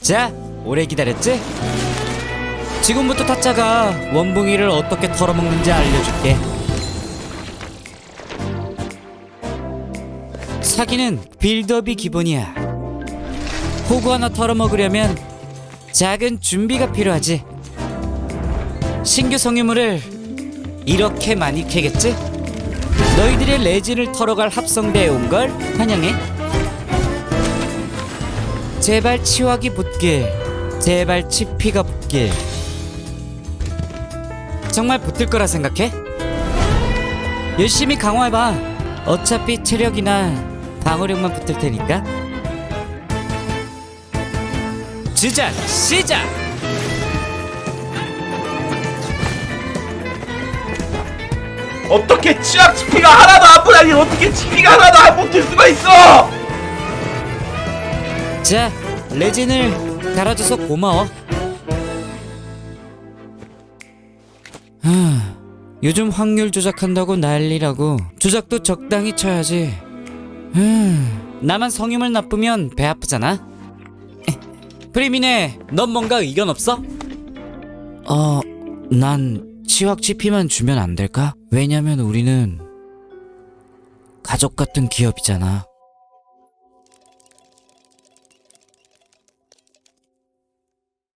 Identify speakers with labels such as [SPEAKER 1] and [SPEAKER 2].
[SPEAKER 1] 자, 오래 기다렸지? 지금부터 타짜가 원붕이를 어떻게 털어먹는지 알려줄게. 사기는 빌드업이 기본이야. 호구 하나 털어먹으려면 작은 준비가 필요하지. 신규 성유물을 이렇게 많이 캐겠지? 너희들의 레진을 털어갈 합성대에 온 걸 환영해. 제발 치확이 붙길. 제발 치피가 붙길. 정말 붙을 거라 생각해? 열심히 강화해봐. 어차피 체력이나 방어력만 붙을 테니까. 주작 시작!
[SPEAKER 2] 어떻게 치약 치피가 하나도 안 보다니 어떻게 치피가 하나도 안 붙을 수가 있어?
[SPEAKER 1] 자, 레진을 달아줘서 고마워. 하, 요즘 확률 조작한다고 난리라고 조작도 적당히 쳐야지. 흠, 나만 성유물 나쁘면 배 아프잖아. 프리미네, 넌 뭔가 의견 없어? 어, 난 치확 치피만 주면 안 될까? 왜냐면 우리는 가족 같은 기업이잖아.